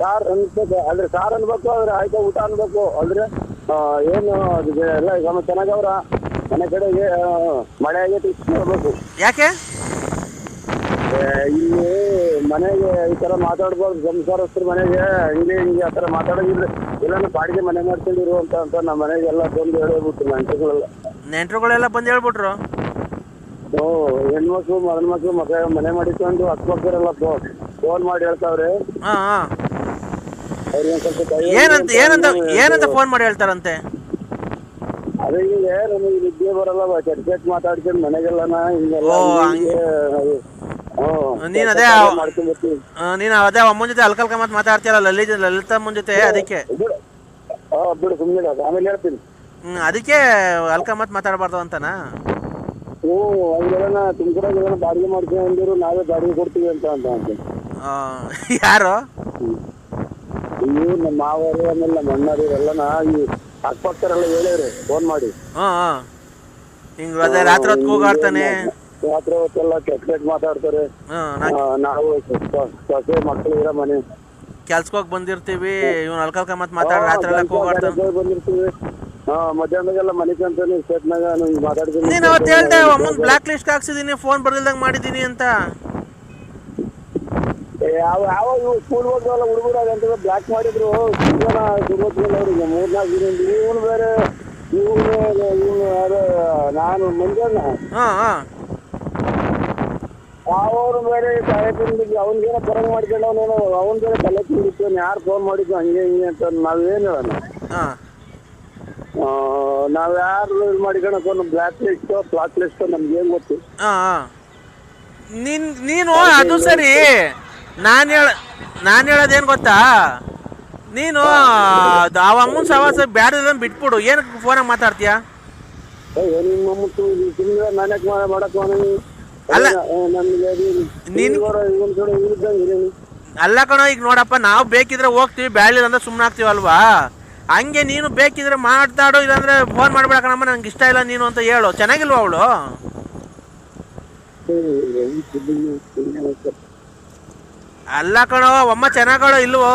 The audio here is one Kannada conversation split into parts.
ಸಾರ್ ಅನ್ಬೇಕು ಅಂದ್ರೆ ಸಾರ್ ಅನ್ಬೇಕು ಆದ್ರೆ ಆಯ್ತಾ ಊಟ ಅನ್ಬೇಕು. ಅಂದ್ರೆ ಏನು ಎಲ್ಲ ಗಮ ಚೆನ್ನಾಗವ್ರ. ಮನೆ ಕಡೆಗೆ ಆ, ಮಳೆ ಆಗೈತಿ ನೋಡ್ಬೇಕು. ಯಾಕೆ? ಇಲ್ಲಿ ಮನೆಗೆ ಈ ತರ ಮಾತಾಡ್ಬಾರ್ದು. ಸಂಸಾರಸ್ಥರ ಮನೆಗೆ ಹಿಂಗೆ ಹಿಂಗೆ ಆ ತರ ಮಾತಾಡೋದಿಲ್ಲ. ಎಲ್ಲಾನು ಬಾಡಿಗೆ ಮನೆ ಮಾಡ್ಕೊಂಡಿರು ಅಂತ ನಮ್ಮ ಮನೆಗೆಲ್ಲ ಬಂದು ಹೇಳಬಿಟ್ಟು ನೆಂಟರುಗಳೆಲ್ಲ. ನೆಂಟ್ರುಗಳೆಲ್ಲ ಬಂದು ಹೇಳ್ಬಿಟ್ರು? ಓ ಹೆಣ್ಮಕ್ಳು ಮಗನ ಮಕ್ಳು ಮಗ ಮನೆ ಮಾಡಿಕೊಂಡು ಅಕ್ಕಪಕ್ಕರೆಲ್ಲ ಫೋನ್ ಮಾಡಿ ಹೇಳ್ತಾವ್ರೆ ಹಾ ಹಾ ಅವ್ರಿಗೆ ಒಂದ್ ಸ್ವಲ್ಪ ದಯ ಏನಂತ ಏನಂತ ಏನಂತ ಫೋನ್ ಮಾಡಿ ಹೇಳ್ತಾರಂತೆ? ಅದೇ ಈಗ ನಮಗೆ ನಿದ್ದೆ ಬರಲ್ಲ ಚಟ್ ಚಟ್ ಮಾತಾಡ್ಕೊಂಡು ಮನೆಗೆಲ್ಲನ ಹಿಂಗೆಲ್ಲ ನೀನ್ ಅದೇ ನೀನ್ ಅದೇ ಅಮ್ಮನ ಜೊತೆ ಅಲ್ಕಲ್ಕ ಮಾತು ಮಾತಾಡ್ತೀಯಲ್ಲ ಲಲಿತ ಲಲಿತಮ್ಮನ ಜೊತೆ ಅದಕ್ಕೆ? ಬಿಡು. ಸುಮ್ಮನೆ ಆಮೇಲೆ ಹೇಳ್ತೀನಿ. ಹ್ಮ್ ಅದಕ್ಕೆ ಅಲ್ಕ ಮಾತು ಮಾತಾಡಬಾರ್ದು ಅಂತನಾ? ಹ್ಞೂ ಅವ್ರೆಲ್ಲ ತುಮಕೂರಾಗ ಬಾಡಿಗೆ ಮಾಡ್ಕೊಂಡಿರು ನಾವೇ ಬಾಡಿಗೆ ಕೊಡ್ತೀವಿ ಅಂತ ಅಂತ ಯಾರು? ಇವು ನಮ್ಮ ಮಾವರು ಆಮೇಲೆ ನಮ್ಮ ಅಣ್ಣರು ಎಲ್ಲನ ಈ ಅಕ್ಕಪಕ್ಕರೆಲ್ಲ ಹೇಳಿವ್ರಿ ಫೋನ್ ಮಾಡಿ. ಹ್ಞೂ ಹ್ಞೂ ಹಿಂಗೆ ಅದೇ ರಾತ್ರಿ ಹೊತ್ತು ಕೂಗಾಡ್ತಾನೆ ರಾತ್ರಿ ಹೊತ್ತೆಲ್ಲ ಕೆಟ್ಟ ಕೆಟ್ಟ ಮಾತಾಡ್ತಾರೆ. ನಾ ಆ, ನಾವು ಸ- ಸೊಸೆ ಮಕ್ಕಳು ಇರೋ ಮನೆ. ಕೆಲ್ಸಕ್ಕೆ ಹೋಗಿ ಬಂದಿರ್ತೀವಿ ಇವ್ನು ಅಲ್ಕಲ್ಕ ಮತ್ತೆ ಮಾತಾಡಿ ರಾತ್ರಿ ಎಲ್ಲ ಕೂಗಾಡ್ತಾನೆ ಬಂದಿರ್ತೀವಿ. ಹಾ ಮಧ್ಯಾಹ್ನದಾಗೆಲ್ಲ ಮನೆ ಕಂತಾನೆ ಸ್ಟೇಟ್ನಾಗ ಮಾತಾಡ್ತೀನಿ. ನೀನು ಅವತ್ತು ಹೇಳ್ದೆ ಮುಂದೆ ಬ್ಲಾಕ್ ಲಿಸ್ಟ್ ಹಾಕ್ಸಿದೀನಿ ಫೋನ್ ಬರ್ದಿಲ್ದಂಗೆ ಮಾಡಿದ್ದೀನಿ ಅಂತ. ಯಾವ ಯಾವ ಇವು ಸ್ಕೂಲ್ ಹೋಗ್ತಾವಲ್ಲ ಹುಡುಗರಾಗ ಅಂತ ಬ್ಲಾಕ್ ಮಾಡಿದ್ರು. ಅವ್ರಿಗೆ ಮೂರ್ನಾಲ್ಕು ದಿನ ಇವನು ಬೇರೆ ಇವನು ಇವನು ಯಾರು ನಾನು ಮಂಜಣ್ಣ. ಹಾ ಬೇರೆ ತಲೆ ತಿಂದಿದ್ದು ಅವ್ನಿಗೇನೋ ಪರಂಗ್ ಮಾಡ್ಕೊಂಡು ಅವನೇನೋ ಅವನ ಬೇರೆ ತಲೆ ತಿಂದಿತ್ತು ಯಾರು ಫೋನ್ ಮಾಡಿದ್ದು ಹಂಗೆ ಹಿಂಗೆ ಅಂತ ನಾವೇನು ಹೇಳೋಣ? ಹಾಂ. ನಾವು ಯಾರು ಇದು ಮಾಡ್ಕೊಳಕ್ಕೆ ಬ್ಲಾಕ್ ಲಿಸ್ಟ್ ಬ್ಲಾಕ್ ಲಿಸ್ಟ್ ನಮ್ಗೆ ಏನ್ ಗೊತ್ತು? ಹಾಂ ನೀನು ಅದು ಸರಿ. ನಾನು ಹೇಳ ನಾನು ಹೇಳೋದೇನು ಗೊತ್ತಾ? ನೀನು ಅವ ಅಮ್ಮನ ಸವಾಸ ಬ್ಯಾಡ ಬಿಟ್ಬಿಡು. ಏನಕ್ಕೆ ಫೋನಾಗ ಮಾತಾಡ್ತೀಯಾ? ಅಲ್ಲ. ಅಲ್ಲ ಕಣೋ ಈಗ ನೋಡಪ್ಪ ನಾವು ಬೇಕಿದ್ರೆ ಹೋಗ್ತೀವಿ ಬ್ಯಾಳಿಲ್ಲ ಅಂದ್ರೆ ಸುಮ್ಮನೆ ಆಗ್ತೀವಲ್ವಾ? ಹಂಗೆ ನೀನು ಬೇಕಿದ್ರೆ ಮಾತಾಡು ಇಲ್ಲಾಂದ್ರೆ ಫೋನ್ ಮಾಡ್ಬೇಡ ಕಣಮ್ಮ ನಂಗೆ ಇಷ್ಟ ಇಲ್ಲ ನೀನು ಅಂತ ಹೇಳು. ಚೆನ್ನಾಗಿಲ್ವಾ ಅವಳು? ಅಲ್ಲ ಕಣೋ ಅಮ್ಮ ಚೆನ್ನಾಗವಳು ಇಲ್ವೋ?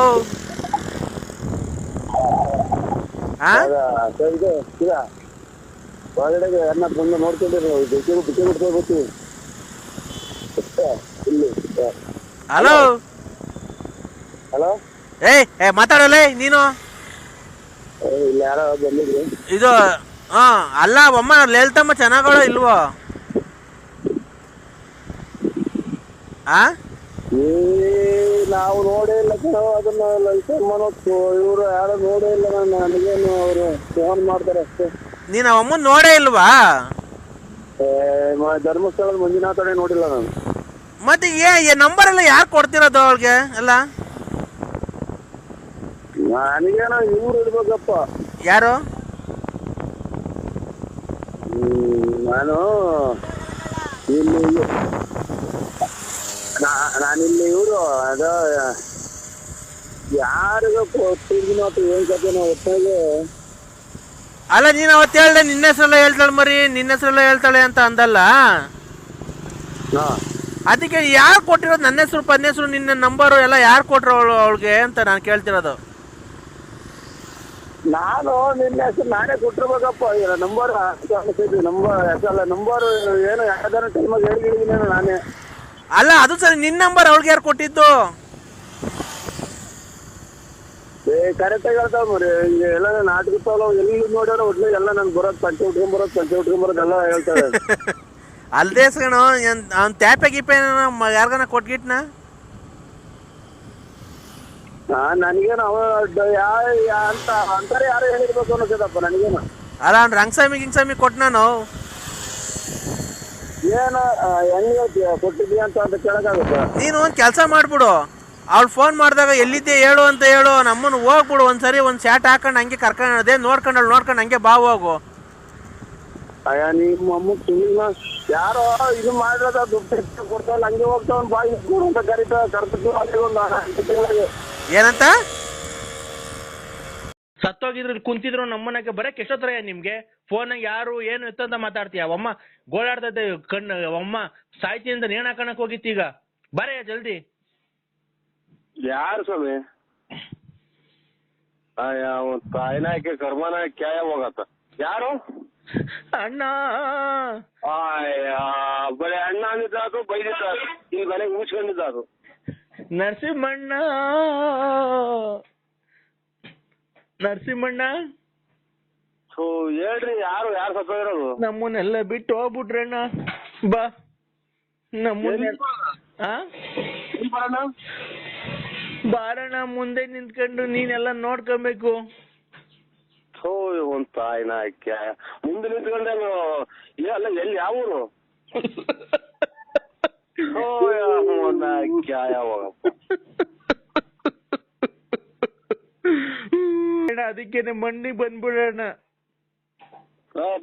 ಇದ ಒಳಗಡೆಗೆ ಅನ್ನ ಬಂದು ನೋಡ್ಕೊಂಡಿರೋ ಬಿಸಿ ಬಿಸಿ ಬಿಡ್ತಾ ಇಲ್ಲಿ ಹಲೋ? ಹಲೋ? ಏಯ್ ಏ ಮಾತಾಡಲೇ ನೀನು? ಇಲ್ಲ ಯಾರೋ ಬಂದಿದ್ರು. ಇದು ಹಾ ಅಲ್ಲ ಅಮ್ಮ ಲೇಲ್ತಮ್ಮ ಚೆನ್ನಾಗೋ ಇಲ್ವೋ? ಆ ನಾವು ನೋಡೇ ಇಲ್ಲ ಕಣೋ ಅದನ್ನ ಮಾಡೋದು ಇವರು ಯಾರು ನೋಡೇ ಇಲ್ಲ ನಾನು ನನಗೇನು ಅವರು ಫೋನ್ ಮಾಡ್ತಾರೆ ಅಷ್ಟೇ. ನೀನು ಅಮ್ಮನ್ ನೋಡೇ ಇಲ್ವಾ? ಏ, ಮ- ಧರ್ಮಸ್ಥಳದ ಮಂಜುನಾಥನೇ ನೋಡಿಲ್ಲ ನಾನು. ಮತ್ತೆ ಏ ನಂಬರ್ ಎಲ್ಲ ಯಾರು ಕೊಡ್ತಿರೋದು ಅವಳಿಗೆ ಎಲ್ಲ? ನನಗೇನೋ ಇವ್ರು ಇರ್ಬೇಕಪ್ಪ. ಯಾರು? ಹ್ಮ್, ನಾನು ಇಲ್ಲಿ ನಾನಿಲ್ಲಿ ಇವರು ಅದ ಯಾರಿಗ ಕೊಟ್ಟಿದ್ದೀನಿ ಅಥವಾ ಏನ್ ಕತೆ ನಾವು ಅಲ್ಲ ನೀನ್ ಅವತ್ತು ಹೇಳ್ದೆ ನಿನ್ನ ಹೆಸರೆಲ್ಲ ಹೇಳ್ತಾಳೆ ಮರಿ ನಿನ್ನ ಹೆಸರೆಲ್ಲ ಹೇಳ್ತಾಳೆ ಅಂತ ಅಂದಲ್ಲ? ಹಾ. ಅದಕ್ಕೆ ಯಾರು ಕೊಟ್ಟಿರೋದು ನನ್ನ ಹೆಸರು ಪನ್ನ ಹೆಸರು ನಿನ್ನ ನಂಬರ್ ಎಲ್ಲ ಯಾರು ಕೊಟ್ರು ಅವಳು ಅವಳಿಗೆ ಅಂತ ನಾನು ಕೇಳ್ತಿರೋದು? ನಾನು ನಿನ್ನ ಹೆಸರು ನಾನೇ ಕೊಟ್ಟಿರ್ಬೇಕಪ್ಪ ಈಗ ನಂಬರ್ ನಂಬರ್ ನಂಬರ್ ಏನು ಯಾವ್ದಾರ ಟೈಮಾಗ ಹೇಳಿದ್ದೀನಿ ನಾನೇ. ಅಲ್ಲ ಅದು ಸರಿ ನಿನ್ನ ನಂಬರ್ ಅವಳಿಗೆ ಯಾರು ಕೊಟ್ಟಿದ್ದು? ಏ ಕರೆಕ್ಟಾಗಿ ಹೇಳ್ತಾವ ಮರಿ ಎಲ್ಲ ನಾಟಕತ್ತವಲ್ಲ ಎಲ್ಲಿ ನೋಡ್ಯಾರ ಒಟ್ಲಿ ಎಲ್ಲ ನನ್ಗೆ ಬರೋದು ಪಂಚೆ ಉಟ್ಕೊಂಡ್ ಬರೋದು ಪಂಚೆ ಉಟ್ಕೊಂಡ್ ಬರೋದು ಎಲ್ಲ ಹೇಳ್ತಾರೆ ಅಲ್ದೇ ಕಣೋ ಅವ್ನ ಟ್ಯಾಪೆ ಗೀಪೆ ಯಾರ್ಗನ ಕೊಟ್ಗಿಟ್ನ? ಆ ನನಗೇನು ಅವ ಡ- ಯಾ ಯಾ- ಅಂತ ಅಂತಾರೆ ಯಾರು ಹೇಳಿರ್ಬೇಕು ಅನ್ನಿಸ್ತದಪ್ಪ ನನಗೇನು. ಅಲ್ಲ ಅವ್ನು ರಂಗಸ್ವಾಮಿ ಗಿಂಗಸ್ವಾಮಿ ಕೊಟ್ಟ ನಾನು ಏನು ಹೆಂಗ್ ಕೊಟ್ಟಿದ್ದೀಯ ಅಂತ ಅಂತ ಕೇಳಕ್ಕಾಗುತ್ತಾ? ನೀನು ಒಂದು ಕೆಲಸ ಮಾಡ್ಬಿಡು. ಅವ್ಳು ಫೋನ್ ಮಾಡಿದಾಗ ಎಲ್ಲಿದ್ದೆ ಹೇಳು ಅಂತ ಹೇಳು. ನಮ್ಮನ್ನು ಹೋಗ್ಬಿಡು. ಒಂದ್ಸರಿ ಒಂದು ಸ್ಯಾಟ್ ಹಾಕೊಂಡು ಹಂಗೆ ಕರ್ಕೊಂಡು ಅದೇ ನೋಡ್ಕೊಂಡು ಅವ್ಳು ನೋಡ್ಕೊಂಡು ಹಂಗೆ ಬಾ ಹೋಗು. ಅಯ್ಯ ನಿಮ್ಮ ಅಮ್ಮ ಸುಮ್ಮನೆ ಯಾರೋ ಇದು ಮಾಡಿರೋದ ದುಡ್ಡು ಕೊಡ್ತಾವಲ್ಲ ಹಂಗೆ ಹೋಗ್ತಾವನ್ ಬಾಯಿ ಅಂತ ಕರಿತಾ ಕರ್ತಿದ್ದು ಅಲ್ಲಿ ಒಂದು ಏನಂತ? ಸತ್ತೋಗಿದ್ರು ಇಲ್ಲಿ ಕುಂತಿದ್ರು ನಮ್ಮನೆಗೆ ಬರಕ್ ಎಷ್ಟೊತ್ತರ ನಿಮ್ಗೆ? ಫೋನ್ ಯಾರು ಏನು ಎತ್ತಂತ ಮಾತಾಡ್ತೀಯ? ಅವಮ್ಮ ಗೋಳಾಡ್ತೈತೆ ಕಣ್ಣು ಅವಮ್ಮ ಸಾಯ್ತಿ ಅಂತ ನೇಣ್ ಹಾಕಣಕ್ ಹೋಗಿತ್ತು ಈಗ ಬರೇ ಜಲ್ದಿ. ಯಾರು ಸ್ವಾಮಿ? ತಾಯಿನಾಯ್ಕೆ ಹಾಕಿ ಕರ್ಮನ ಕ್ಯಾಯ ಹೋಗತ್ತ? ಯಾರು? ಅಣ್ಣ. ಬರೀ ಅಣ್ಣ ಅಂದಿದ್ದಾತು ಬೈದಿದ್ದಾತು ಇಲ್ಲಿ ಮನೆಗೆ ನರಸಿಂಹಣ್ಣ. ನರಸಿಂಹಣ್ಣ? ಸೊ ಹೇಳ್ರಿ ಯಾರು ಯಾರು ಸತ್ತೋಗಿರೋದು ನಮ್ಮನ್ನೆಲ್ಲ ಬಿಟ್ಟು ಹೋಗ್ಬಿಟ್ರಣ್ಣ. ಬಾ. ನಮ್ಮನ್ನ ಆ? ಎಲ್ಲಿ ಬರೋಣ? ಬಾರಣ್ಣ ಮುಂದೆ ನಿಂತ್ಕೊಂಡು ನೀನೆಲ್ಲ ನೋಡ್ಕೊಬೇಕು. ಥೋ ಒಂದ್ ತಾಯಿನ ಕ್ಯಾಯ ಮುಂದೆ ನಿಂತ್ಕೊಂಡೆ ಅಲ್ಲ ಎಲ್ಲಿ ಯಾವ ಊರು? ಥೋ ಒಂದ ಅದಕ್ಕೇನೆ ಮಣ್ಣಿಗೆ ಬಂದ್ಬಿಡೋಣ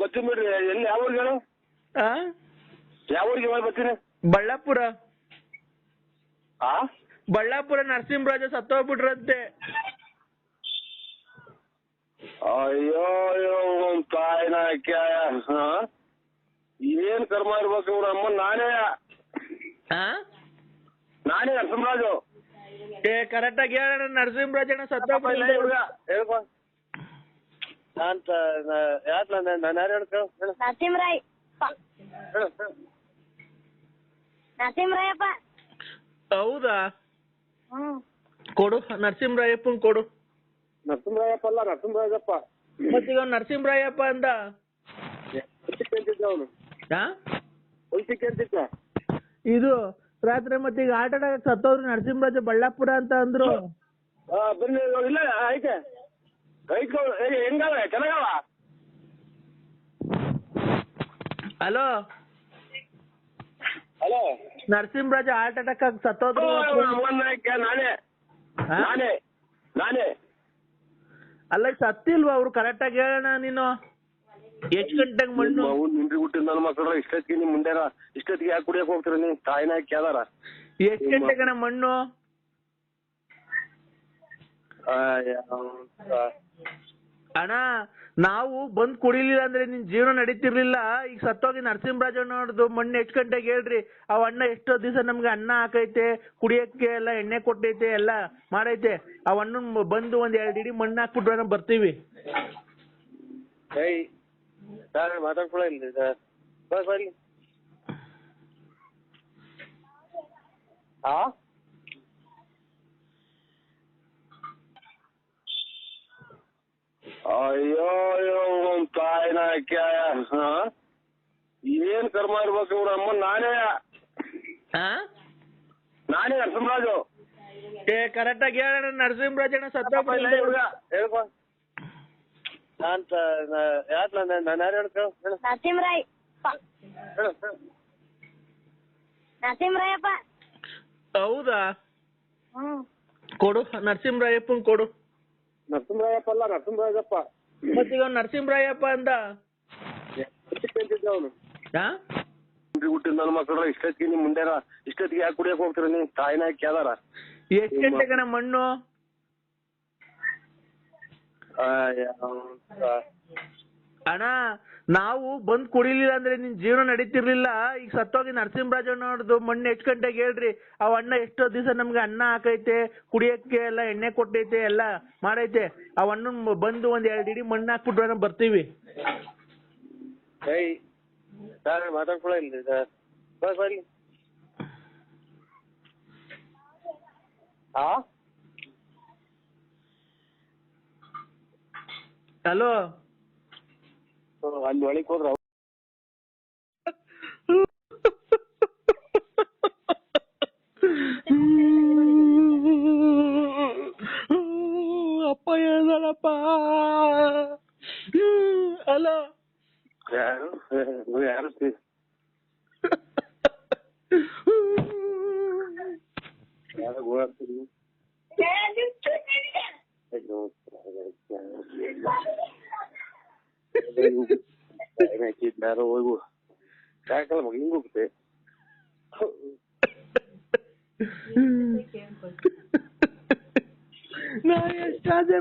ಬರ್ತೀನಿ ಬಿಡ್ರಿ. ಎಲ್ಲಿ ಯಾವ ಊರಿಗೆ ಹೇಳು? ಆ? ಯಾವ ಊರಿಗೆ ಬರ್ತೀನಿ? ಬಳ್ಳಾಪುರ. ಆ? ಬಳ್ಳಾಪುರ ನರಸಿಂಹರಾಜ ಸತ್ತೋಗ್ಬಿಟ್ರಂತೆ. ಅಯ್ಯೋ ಅಯ್ಯೋ ಒಂದ್ ತಾಯಿನ ಹಾ? ಏನ್ ಕರ್ಮ ಇರ್ಬೇಕು ಇವ್ರ ಅಮ್ಮ? ನಾನೇ ಆ? ನಾನೇ ನರಸಿಂಹರಾಜು? ಏ ಕರೆಕ್ಟ್ ಆಗಿ ಹೇಳೋಣ ನರಸಿಂಹರಾಜಣ್ಣ ಸತ್ತೋಗ್ಬಿಟ್ರೆ ಇವ್ಗ, ಹೇಳ್ಕೊ. ನಾನ್ ತ- ನಾನು ನಾನು ಯಾರು ಹೇಳ್ಕೊ ಹೇಳು. ನರಸಿಂಹರಾಯ್. ಹೇಳು ಹೇಳು. ನರಸಿಂಹರಾಯಪ್ಪ. ಹೌದಾ? ಹ್ಮ್. ಕೊಡು ನರಸಿಂಹರಾಯಪ್ಪ ಕೊಡು. ನರಸಿಂಹರಾಯಪ್ಪ ಅಲ್ಲ ನರಸಿಂಹರಾಜಪ್ಪ ಮತ್ತೀಗ ಅವ್ನು ನರಸಿಂಹರಾಯಪ್ಪ ಅಂದ. ಅವನು? ವೈದ್ಯಕೀಯ ಅಂತಿದ್ದ ಇದು ರಾತ್ರಿ ಮತ್ತೀಗ ಆಟ ಆಡಕ್ ಸತ್ತೋದ್ರು ನರಸಿಂಹರಾಜ ಬಳ್ಳಾಪುರ ಅಂತ ಅಂದ್ರು. ಆ, ಬನ್ನಿ ಇವಾಗ ಇಲ್ಲ ಐತೆ. ಐತೆ ಹೆಂಗವ ಚೆನ್ನಾಗವ? Hello? Hello? Narasimharaja heart attack ಆಗಿ ಸತ್ತೋದ್ರು ನಾನೇ. ಆ? ನಾನೇ ನಾನೇ. ಅಲ್ಲ ಸತ್ತಿಲ್ವಾ ಅವ್ರು? ಕರೆಕ್ಟ್ ಆಗಿ ಹೇಳೋಣ ನೀನು. ಎಷ್ಟ್ ಗಂಟೆಗೆ ಮಣ್ಣು? ಅವ್ನು ನಿಂದ್ರಿ ಹುಟ್ಟಿದ ನನ್ನ ಮಕ್ಕಳ ಇಷ್ಟೊತ್ತಿಗೆ ನಿಮ್ ಮುಂದೆ ಇಷ್ಟೊತ್ತಿಗೆ ಯಾಕೆ ಕುಡಿಯಕ್ ಹೋಗ್ತೀರ ನೀ ತಾಯಿನ ಕೇಳಾರ ಎಷ್ಟ್ ಗಂಟೆಗಣ ಮಣ್ಣು? ಅಣ್ಣ ನಾವು ಬಂದ್ ಕುಡಿಲಿಲ್ಲ ಅಂದ್ರೆ ನಿನ್ ಜೀವನ ನಡೀತಿರ್ಲಿಲ್ಲ. ಈಗ ಸತ್ತೋಗಿ ನರಸಿಂಹರಾಜ ಅವ್ರದ್ದು ಮಣ್ಣು ಎಷ್ಟ್ ಗಂಟೆಗೆ ಹೇಳ್ರಿ? ಅವ್ ಅಣ್ಣ ಎಷ್ಟೋ ದಿವಸ ನಮ್ಗೆ ಅನ್ನ ಹಾಕೈತೆ ಕುಡಿಯಕ್ಕೆ ಎಲ್ಲ ಎಣ್ಣೆ ಕೊಟ್ಟೈತೆ ಎಲ್ಲ ಮಾಡೈತೆ. ಅವ್ ಅಣ್ಣನ್ ಬಂದು ಒಂದ್ ಎರಡ್ ಇಡೀ ಮಣ್ಣು ಹಾಕ್ಬಿಟ್ರೆ ನಾವು ಬರ್ತೀವಿ. ಏಯ್ ಸರ್ ಮಾತಾಡ್ಕೊಳ ಇಲ್ಲ ಸರ್ ಬಸ್ ಬರ್ಲಿ ಆ ಅಯ್ಯೋ ಅಯ್ಯೋ ಒಂದ್ ತಾಯಿನ ಕ್ಯಾಯ ಹಾ ಏನ್ ಕರ್ಮ ಇರ್ಬೇಕು ಇವ್ರ ಅಮ್ಮ ನಾನೇ ಆ ನಾನೇ ನರಸಿಂಹರಾಜು ಏ ಕರೆಕ್ಟ್ ಆಗಿ ಹೇಳೋಣ ನರಸಿಂಹರಾಜಣ್ಣ ಇಲ್ಲ ಸತ್ತೋಗ್ಬಿಟ್ರು ಇವ್ಗ, ಹೇಳ್ಕೊ ನಾನ್ ತ- ನಾ- ಯಾಕ್ ನಾನು ನಾನು ಯಾರು ಹೇಳ್ಕೊ? ಹೇಳು. ನರಸಿಂಹರಾಯ್ ಹೇಳು ಹೇಳು. ನರಸಿಂಹರಾಯಪ್ಪ ಹೌದಾ? ಹ್ಮ್. ಕೊಡು ನರಸಿಂಹರಾಯಪ್ಪನ್ ಕೊಡು. ನರಸಿಂಹರಾಯಪ್ಪ ಅಲ್ಲ ನರಸಿಂಹರಾಜಪ್ಪ ಮತ್ತೀಗ ಅವ್ನು ನರಸಿಂಹರಾಯಪ್ಪ ಅಂದ. ಅಂತಿದ್ದ ಅವನು? ಆ? ಹುಟ್ಟಿದ ನನ್ನ ಮಕ್ಕಳ ಇಷ್ಟೊತ್ತಿಗೆ ನಿಮ್ ಮುಂಡೆರ ಇಷ್ಟೊತ್ತಿಗೆ ಯಾಕೆ ಕುಡಿಯಕ್ ಹೋಗ್ತೀರ ನೀ ತಾಯಿನ ಕ್ಯಾದಾರ ಎಷ್ಟ್ ಗಂಟೆಗಣ ಮಣ್ಣು? ಅಣ್ಣ, ನಾವು ಬಂದ್ ಕುಡಿಲಿಲ್ಲ ಅಂದ್ರೆ ನಿನ್ ಜೀವನ ನಡೀತಿರ್ಲಿಲ್ಲ. ಈಗ ಸತ್ತೋಗಿ ನರಸಿಂಹರಾಜ ಅವ್ರದ್ದು ಮಣ್ಣು ಎಷ್ಟ್ ಗಂಟೆಗೆ ಹೇಳ್ರಿ? ಅವ್ ಅಣ್ಣ ಎಷ್ಟೋ ದಿವಸ ನಮ್ಗೆ ಅನ್ನ ಹಾಕೈತೆ, ಕುಡಿಯಕ್ಕೆ ಎಲ್ಲ ಎಣ್ಣೆ ಕೊಟ್ಟೈತೆ, ಎಲ್ಲ ಮಾಡೈತೆ. ಅವ್ ಅಣ್ಣನ್ ಬಂದು ಒಂದ್ ಎರಡ್ ಇಡೀ ಮಣ್ಣು ಹಾಕ್ಬಿಟ್ರೆ ನಮ್ ಬರ್ತೀವಿ. ಮಾತಾಡ್ಕೊಳ್ಳಿ ಸರ್. ಆ? ಹಲೋ ಅಲ್ಲಿ ಒಳಗೆ ಹೋದ್ರ ಅಪ್ಪ ಹೇಳ್ದಳಪ್ಪ. ಹಲೋ ಯಾರು? ನೀವು ಯಾರು ಯಾರು ಓಡಾಡ್ತೀರಿ ಯಾರೋ ಹೋಗು ಯಾಕಲ್ಲ ಮಗ ಹಿಂಗ್ ಹೋಗುತ್ತೆ ನಾ ಎಷ್ಟಾದ್ರೆ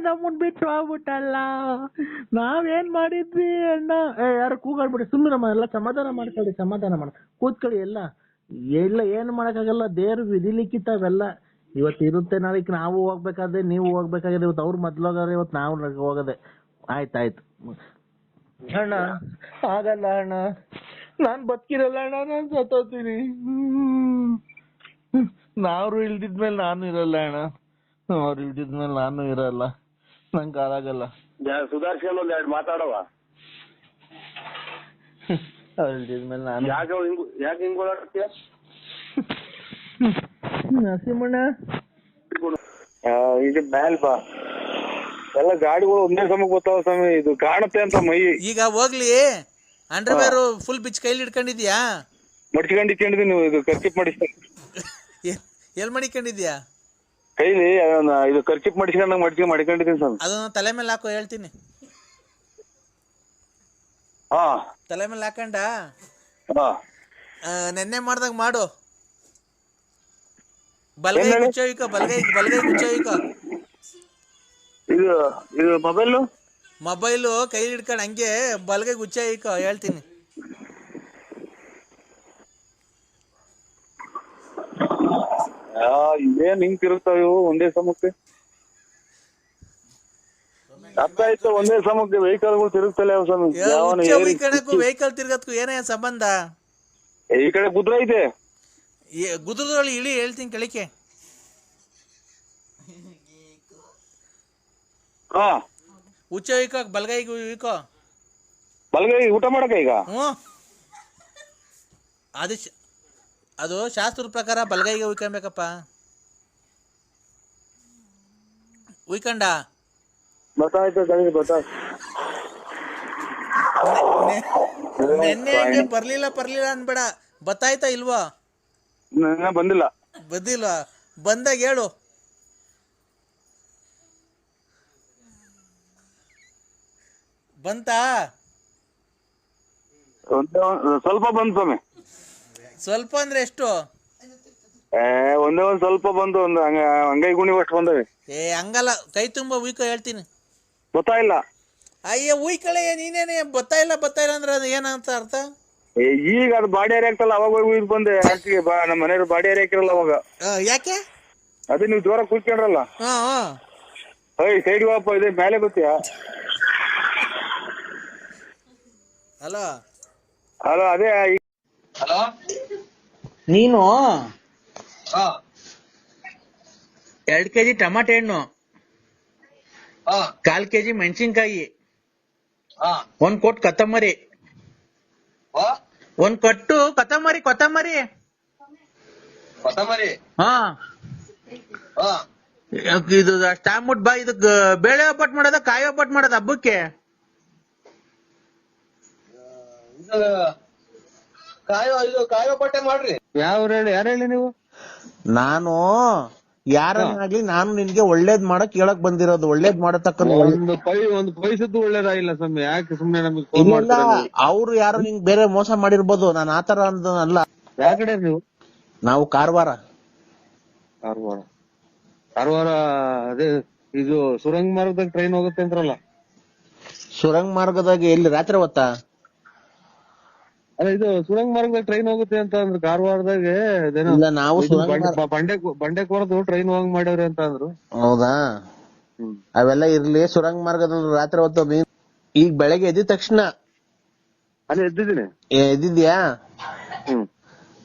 ನಮ್ಮನ್ ಬಿಟ್ಟು ಹೋಗ್ಬಿಟ್ಟಲ್ಲ ನಾವೇನ್ ಮಾಡಿದ್ವಿ ಅಣ್ಣ ಯಾರು ಕೂಗಾಡ್ಬಿಡಿ ಸುಮ್ಮನೆ ಎಲ್ಲ ಸಮಾಧಾನ ಮಾಡ್ಕೊಳ್ಳಿ ಸಮಾಧಾನ ಮಾಡ್ಕೊಳ್ಳಿ ಕೂತ್ಕೊಳ್ಳಿ ಎಲ್ಲ ಎಲ್ಲ ಏನ್ ಮಾಡಕ್ಕಾಗಲ್ಲ ದೇವ್ರು ವಿಧಿ ಲಿಖಿತ ಅವೆಲ್ಲ ಇವತ್ತು ಇರುತ್ತೆ ನಾಳೆಗೆ ನಾವು ಹೋಗ್ಬೇಕಾದ್ರೆ ನೀವು ಹೋಗ್ಬೇಕಾಗಿದೆ ಇವತ್ತು ಅವ್ರು ಮೊದ್ಲೋಗಾರೆ ಇವತ್ತು ನಾವು ಹೋಗೋದೆ. ಆಯ್ತಾಯ್ತು ಅಣ್ಣ. ಆಗಲ್ಲ ಅಣ್ಣ. ನಾನ್ ಬದುಕಿರಲ್ಲ ಅಣ್ಣ ನಾನ್ ಸತ್ತೋತೀನಿ ನಾವ್ರು ಇಲ್ದಿದ್ಮೇಲೆ ನಾನು ಇರಲ್ಲ ಅಣ್ಣ. ಅವ್ರು ಇಲ್ದಿದ್ಮೇಲೆ ನಾನು ಇರಲ್ಲ. ನಂಗೆ ಆಗಲ್ಲ. ಸುಧಾರಿಸ್ಕೊಂಡು ಒಂದ್ ಎರಡು ಮಾತಾಡವ ಅವ್ರು ಇಲ್ದಿದ್ಮೇಲೆ ನಾನು ಯಾಕೆ ಹಿಂಗ್ ಯಾಕೆ ಹಿಂಗ್ ಓಡಾಡ್ತೀಯ? ನರಸಿಂಹಣ್ಣ ಇದು ಮ್ಯಾಲ್ ಬಾ. ಎಲ್ಲ ಗಾಡಿಗಳು ಒಂದೇ ಸಮಕ್ಕೆ ಬರ್ತಾವ ಸ್ವಾಮಿ. ಇದು ಕಾಣುತ್ತೆ ಅಂತ ಮೈ. ಈಗ ಹೋಗ್ಲಿ. ಅಂಡರ್ವೇರು ಫುಲ್ ಬಿಚ್ ಕೈಲಿ ಹಿಡ್ಕೊಂಡಿದ್ಯಾ? ಮಡ್ಚ್ಕೊಂಡು ಇಟ್ಕೊಂಡಿದ್ದೀನಿ ನೀವು. ಇದು ಖರ್ಚಿಪ್ ಮಾಡಿಸ್ತಾರೆ ಎ- ಎಲ್ ಮಡಿಕೊಂಡಿದ್ಯಾ? ಕೈಲಿ ಅದನ್ನ ಇದು ಖರ್ಚಿಪ್ ಮಾಡಿಸ್ಕೊಂಡಂಗ್ ಮಡ್ಚಿ ಮಾಡ್ಕೊಂಡಿದ್ದೀನಿ ಸ್ವಾಮಿ. ಅದನ್ನ ತಲೆ ಮೇಲೆ ಹಾಕೋ ಹೇಳ್ತೀನಿ. ಹಾ. ತಲೆ ಮೇಲೆ ಹಾಕಂಡ? ಹಾ. ನೆನ್ನೆ ಮಾಡ್ದಾಗ ಮಾಡು. ಬಲಗೈ ಏನ್ ಹೇಳಿ? ಗುಚ್ಚೋಯ್ಕ ಬಲಗೈ ಬಲಗೈ ಗುಚ್ಚೋಯ್ಕ ಇದು ಇದು ಮೊಬೈಲು ಮೊಬೈಲು ಕೈಲಿ ಹಿಡ್ಕೊಂಡು ಹಂಗೆ ಬಲಗೈ ಗುಚ್ಚೋಯ್ಕ ಹೇಳ್ತೀನಿ. ಇದೇನ್ ಹಿಂಗ್ ತಿರುಗ್ತಾವ ಇವು ಒಂದೇ ಸಮಕ್ಕೆ? ಅರ್ಥ ಆಯ್ತು ಒಂದೇ ಸಮಕ್ಕೆ ವೆಹಿಕಲ್ಗಳು ತಿರುಗ್ತಲ್ಲ ಯಾವ ಕಣಕ್ಕೂ ವೆಹಿಕಲ್ ತಿರ್ಗತ್ಕು ಏನೇ ಸಂಬಂಧ? ಈ ಕಡೆ ಬುದ್ರ ಐತೆ. ಗುದ್ರದೊಳಗೆ ಇಳಿ ಹೇಳ್ತೀನಿ ಕೆಳಕ್ಕೆ. ಹಾ. ಉಚ್ಚ ಇಕ ಬಲಗೈಗೂ ಇಕೋ ಬಲಗೈ ಊಟ ಮಾಡಕ ಈಗ? ಹ್ಞೂ. ಅದು ಅದು ಶಾಸ್ತ್ರದ ಪ್ರಕಾರ ಬಲಗೈಗೆ ಉಯ್ಕೊಬೇಕಪ್ಪ ಉಯ್ಕಂಡ ನೆನ್ನೆ ಬರ್ಲಿಲ್ಲ ಬರ್ಲಿಲ್ಲ ಅನ್ಬೇಡ ಬತ್ತಾಯ್ತಾ ಇಲ್ವಾ? ಬಂದಿಲ್ಲ. ಬಂದಿಲ್ಲ. ಬಂದಾಗ ಹೇಳು. ಬಂತಾ? ಒಂದೇ ಒಂದ್- ಸ್ವಲ್ಪ ಬಂತು ಸ್ವಾಮಿ. ಸ್ವಲ್ಪ ಅಂದ್ರೆ ಎಷ್ಟು? ಏ ಒಂದೇ ಒಂದ್ ಸ್ವಲ್ಪ ಬಂದು ಒಂದು ಹಂಗ ಹಂಗೈ ಗುಣಿ ಅಷ್ಟು ಬಂದವೆ. ಏ ಹಂಗಲ್ಲ. ಕೈ ತುಂಬಾ ಉಯ್ಕೊ ಹೇಳ್ತೀನಿ. ಗೊತ್ತಾಯಿಲ್ಲ. ಅಯ್ಯ ಉಯ್ಕಳೆ ನೀನೇನೆ. ಬತ್ತಾ ಇಲ್ಲ ಬತ್ತಾ ಇಲ್ಲ ಅಂದ್ರೆ ಅದು ಏನಂತ ಅರ್ಥ? ಏ ಈಗ ಅದು ಬಾಡಿ ಹರಿಯಾಕ್ತಲ್ಲ ಆಗ್ತಲ್ಲ ಅವಾಗ ಹೋಗಿ ಇದು ಬಂದೆ ಆಂಟಿಗೆ ಬಾ ನಮ್ಮ ಮನೆಯವ್ರು ಬಾಡಿ ಹರಿಯಾಕಿರಲ್ಲ ಅವಾಗ. ಆ, ಯಾಕೆ? ಅದೇ ನೀವು ಜೋರ ಕೂತ್ಕೊಂಡ್ರಲ್ಲ. ಹಾ ಹಾ ಏಯ್ ಸೈಡ್ ವಾಪ ಇದೆ ಮೇಲೆ ಗೊತ್ತೀಯಾ ಹಲೋ? ಅಲ್ಲ ಅದೇ ಈ- ನೀನು? ಎರಡ್ ಕೆಜಿ ಟಮಾಟೆ ಹಣ್ಣು ಕಾಲ್ ಕೆಜಿ ಮೆಣಸಿನ್ಕಾಯಿ ಒಂದ್ ಕೊಟ್ ಕೊತ್ತಂಬರಿ. ಒಂದ್ ಕಟ್ಟು ಕೊತ್ತಂಬರಿ ಕೊತ್ತಂಬರಿ. ಕೊತ್ತಂಬರಿ? ಹಾ. ಹಾ. ಇದು ಸ್ಟಾಂಬಿಟ್ ಬಾ ಇದಕ್ ಬೇಳೆ ಒಬ್ಬಟ್ ಮಾಡೋದ ಕಾಯಿ ಒಬ್ಬಟ್ ಮಾಡೋದ ಹಬ್ಬಕ್ಕೆ? ಇದು ಕಾಯೋ ಇದು ಕಾಯೋ ಬಟ್ಟೆ ಮಾಡ್ರಿ. ಯಾವ ಹೇಳಿ ಯಾರು ಹೇಳಿ ನೀವು? ನಾನು ಯಾರನ್ನಾಗ್ಲಿ ನಾನು ನಿನ್ಗೆ ಒಳ್ಳೇದ್ ಮಾಡಕ್ ಹೇಳಕ್ ಬಂದಿರೋದು ಒಳ್ಳೇದ್ ಮಾಡತಕ್ಕಂತ ಒಂದು ಪೈ ಒಂದು ಪೈಸದ್ದು ಒಳ್ಳೇದಾಗಿಲ್ಲ ಸ್ವಾಮಿ ಯಾಕೆ ಸುಮ್ನೆ ನಮಗೆ ಫೋನ್ ಇಲ್ಲ ಮಾಡ್ತೀರಾ ನೀವು? ಅವ್ರು ಯಾರು ನಿಂಗ್ ಬೇರೆ ಮೋಸ ಮಾಡಿರ್ಬೋದು ನಾನು ಆತರ ಅಂತ ಅಲ್ಲ ಯಾವ ಕಡೆ ನೀವು? ನಾವು ಕಾರವಾರ. ಕಾರವಾರ. ಕಾರವಾರ ಅದೇ ಇದು ಸುರಂಗ ಮಾರ್ಗದಾಗ ಟ್ರೈನ್ ಹೋಗುತ್ತೆ ಅಂತಾರಲ್ಲ ಸುರಂಗ ಮಾರ್ಗದಾಗ ಎಲ್ಲಿ ರಾತ್ರಿ ಹೊತ್ತಾ? ಅಲ್ಲ ಇದು ಸುರಂಗ ಮಾರ್ಗದಾಗ ಟ್ರೈನ್ ಹೋಗುತ್ತೆ ಅಂತ ಅಂದ್ರೆ ಕಾರವಾರದಾಗ ಇಲ್ಲ ನಾವು ಬಂಡೆ- ಬಂಡೆ ಬಂಡೆಕೋರದು ಟ್ರೈನ್ ಹೋಗಂಗ್ ಮಾಡ್ಯಾವ್ರಿ ಅಂತ ಅಂದ್ರು. ಹೌದಾ? ಅವೆಲ್ಲ ಇರ್ಲಿ ಸುರಂಗ ಮಾರ್ಗದಲ್ಲಿ ರಾತ್ರಿ ಹೊತ್ತು ಮೀನ್ ಈಗ ಬೆಳಗ್ಗೆ ಎದ್ದಿದ ತಕ್ಷಣ. ಅಲ್ಲಿ ಎದ್ದಿದ್ದೀನಿ. ಎದ್ದಿದ್ಯಾ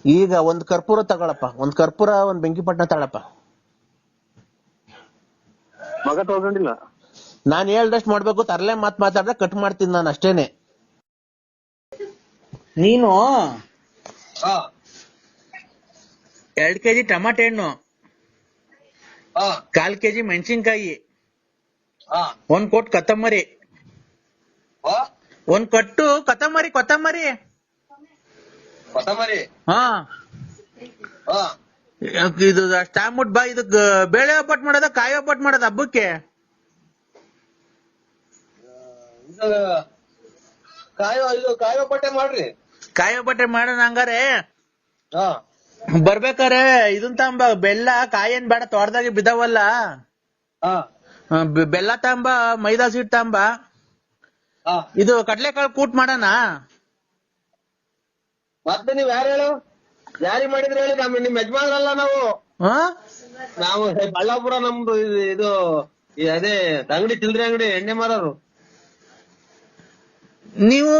ಈಗ ಒಂದ್ ಕರ್ಪೂರ ತಗೊಳಪ್ಪ. ಒಂದ್ ಕರ್ಪೂರ ಒಂದ್ ಬೆಂಕಿ ಪಟ್ಟಣ ತಗೊಳಪ್ಪ. ಮಗ ತಗೊಂಡಿಲ್ಲ. ನಾನ್ ಹೇಳ್ದಷ್ಟು ಮಾಡ್ಬೇಕು ತರ್ಲೆ ಮಾತ್ ಮಾತಾಡ್ರೆ ಕಟ್ ಮಾಡ್ತೀನಿ ನಾನು ಅಷ್ಟೇನೆ. ನೀನು? ಎರಡ್ ಕೆಜಿ ಟಮಾಟೆ ಹಣ್ಣು. ಕಾಲ್ ಕೆಜಿ ಮೆಣಸಿನ್ಕಾಯಿ. ಒಂದ್ ಕೊಟ್ ಕೊತ್ತಂಬರಿ. ಒಂದ್ ಕಟ್ಟು ಕೊತ್ತಂಬರಿ ಕೊತ್ತಂಬರಿ. ಕೊತ್ತಂಬರಿ? ಹಾ. ಹಾ. ಇದು ಸ್ಟಾಂಬಿಟ್ ಬಾ ಇದಕ್ ಬೇಳೆ ಒಪ್ಪಟ್ ಮಾಡೋದ ಕಾಯಿ ಒಪ್ಪಟ್ ಮಾಡೋದ ಹಬ್ಬಕ್ಕೆ? ಕಾಯಿ ಕಾಯಿ ಬಟ್ಟೆ ಮಾಡ್ರಿ. ಕಾಯಿ ಒಬ್ಬಟ್ಟೆ ಮಾಡೋಣ ಹಂಗಾರೆ? ಬರ್ಬೇಕಾರೆ ಇದನ್ ತಾಂಬ ಬೆಲ್ಲ ಕಾಯೇನ್ ಬೇಡ ತೋಟದಾಗೆ ಬಿದ್ದಾವಲ್ಲ? ಬೆಲ್ಲ ತಾಂಬ ಮೈದಾ ಸೀಟ್ ತಾಂಬ. ಇದು ಕಡ್ಲೆಕಾಳು ಕೂಟ್ ಮಾಡೋಣ? ಮತ್ತೆ ನೀವ್ ಯಾರು ಹೇಳು? ಯಾರಿ ಮಾಡಿದ್ರೆ ಹೇಳಿ ನಮ್ ನಿಮ್ ಯಜಮಾನ್ರಲ್ಲ ನಾವು. ಹಾ? ನಾವು ಬಳ್ಳಾಪುರ ನಮ್ದು ಇದು ಅದೇ ಅಂಗಡಿ ಚಿಲ್ಡ್ರೆ ಅಂಗಡಿ ಎಣ್ಣೆ ಮಾರೋರು. ನೀವು